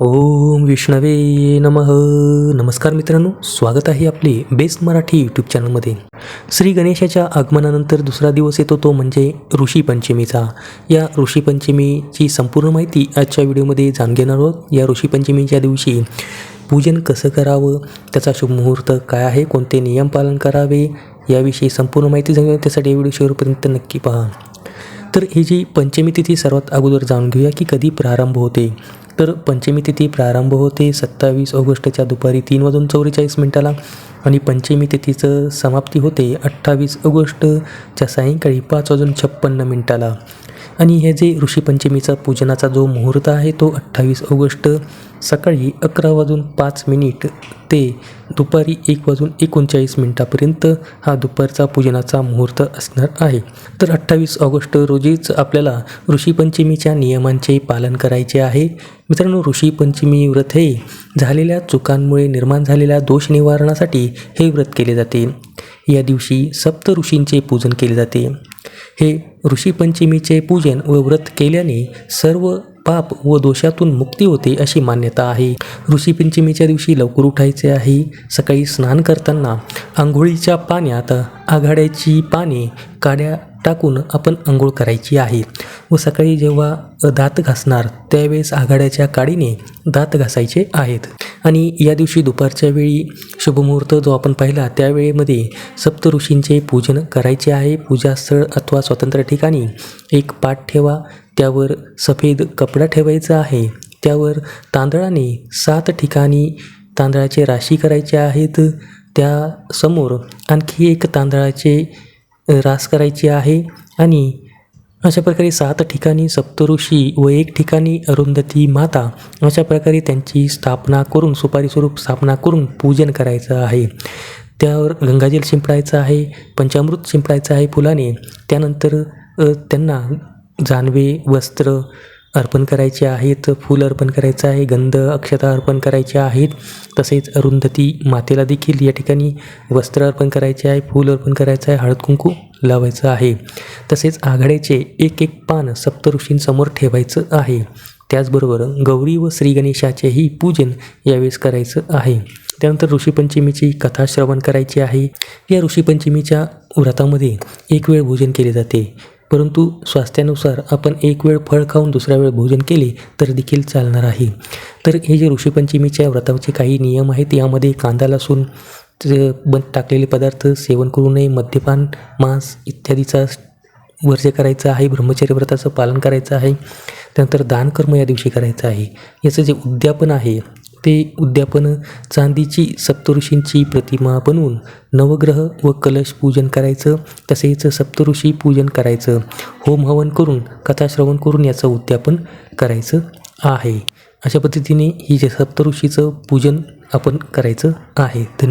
ओम विष्णवे नमः. नमस्कार मित्रांनो स्वागत आहे आपले बेस्ट मराठी यूट्यूब चॅनलमध्ये श्री गणेशाच्या आगमनानंतर दुसरा दिवस येतो तो म्हणजे ऋषीपंचमीचा या ऋषीपंचमीची संपूर्ण माहिती आजच्या व्हिडिओमध्ये जाणून घेणार आहोत. या ऋषीपंचमीच्या दिवशी पूजन कसं करावं त्याचा शुभ मुहूर्त काय आहे कोणते नियम पालन करावे याविषयी संपूर्ण माहिती जाणून त्यासाठी व्हिडिओ शेवटपर्यंत नक्की पहा. तर ही जी पंचमी तिथी सर्वात अगोदर जाणून घेऊया की कधी प्रारंभ होते. तर पंचमी तिथी प्रारंभ होते सत्तावीस ऑगस्टच्या दुपारी तीन वाजून चौवेचाळीस मिनिटाला आणि पंचमी तिथीचं समाप्ती होते अठ्ठावीस ऑगस्टच्या सायंकाळी पाच वाजून छप्पन्न मिनिटाला. आणि हे जे ऋषीपंचमीचा पूजनाचा जो मुहूर्त आहे तो अठ्ठावीस ऑगस्ट सकाळी अकरा वाजून पाच मिनिट ते दुपारी एक वाजून एकोणचाळीस मिनिटापर्यंत हा दुपारचा पूजनाचा मुहूर्त असणार आहे. तर अठ्ठावीस ऑगस्ट रोजीच आपल्याला ऋषीपंचमीच्या नियमांचे पालन करायचे आहे. मित्रांनो ऋषीपंचमी व्रत हे झालेल्या चुकांमुळे निर्माण झालेल्या दोष निवारणासाठी हे व्रत केले जाते. या दिवशी सप्त ऋषींचे पूजन केले जाते. हे ऋषीपंचमीचे पूजन व व्रत केल्याने सर्व पाप व दोषातून मुक्ती होते अशी मान्यता आहे. ऋषीपंचमीच्या दिवशी लवकर उठायचे आहे. सकाळी स्नान करताना आंघोळीच्या पाण्यात आघाड्याची पाने काड्या टाकून आपण आंघोळ करायची आहे. व सकाळी जेव्हा दात घासणार त्यावेळेस आघाड्याच्या काडीने दात घासायचे आहेत. आणि या दिवशी दुपारच्या वेळी शुभमुहूर्त जो आपण पाहिला त्यावेळेमध्ये सप्त ऋषींचे पूजन करायचे आहे. पूजास्थळ अथवा स्वतंत्र ठिकाणी एक पाठ ठेवा त्यावर सफेद कपडा ठेवायचा आहे. त्यावर तांदळाने सात ठिकाणी तांदळाचे राशी करायचे आहेत. त्यासमोर आणखी एक तांदळाचे रास करायची आहे. आणि अशा प्रकारे सात ठिकाणी सप्तऋषी व एक ठिकाणी अरुंधती माता अशा प्रकारे त्यांची स्थापना करून सुपारी स्वरूप स्थापना करून पूजन करायचं आहे. त्यावर गंगाजल शिंपडायचं आहे पंचामृत शिंपडायचं आहे फुलाने. त्यानंतर त्यांना जानवे वस्त्र अर्पण करायचे आहेत फूल अर्पण करायचं आहे गंध अक्षता अर्पण करायचे आहेत. तसेच अरुंधती मातेला देखील या ठिकाणी वस्त्र अर्पण करायचे आहे फूल अर्पण करायचं आहे हळद कुंकू लावायचं आहे. तसेच आघाड्याचे एक एक पान सप्तऋषींसमोर ठेवायचं आहे. त्याचबरोबर गौरी व श्री गणेशाचेही पूजन यावेळेस करायचं आहे. त्यानंतर ऋषीपंचमीची कथा श्रवण करायची आहे. या ऋषीपंचमीच्या व्रतामध्ये एक वेळ भोजन केले जाते. परंतु स्वास्थ्यानुसार आपण एक वेळ फळ खाऊन दुसऱ्या वेळ भोजन केले तर देखील चालणार आहे. तर हे जे ऋषीपंचमीच्या व्रताचे काही नियम आहेत यामध्ये कांदा लसूण बंद टाकलेले पदार्थ सेवन करू नये मद्यपान मांस इत्यादीचा वर्ज्य करायचं आहे ब्रह्मचर्य व्रताचं पालन करायचं आहे. त्यानंतर दानकर्म या दिवशी करायचं आहे. याचं जे उद्यापन आहे ते उद्यापन चांदीची सप्तऋषींची प्रतिमा बनवून नवग्रह व कलश पूजन करायचं तसेच सप्तऋषी पूजन करायचं. होम हवन करून कथाश्रवण करून याचं उद्यापन करायचं आहे. अशा पद्धतीने ही जे सप्तऋषीचं पूजन आपण करायचं आहे. धन्यवाद.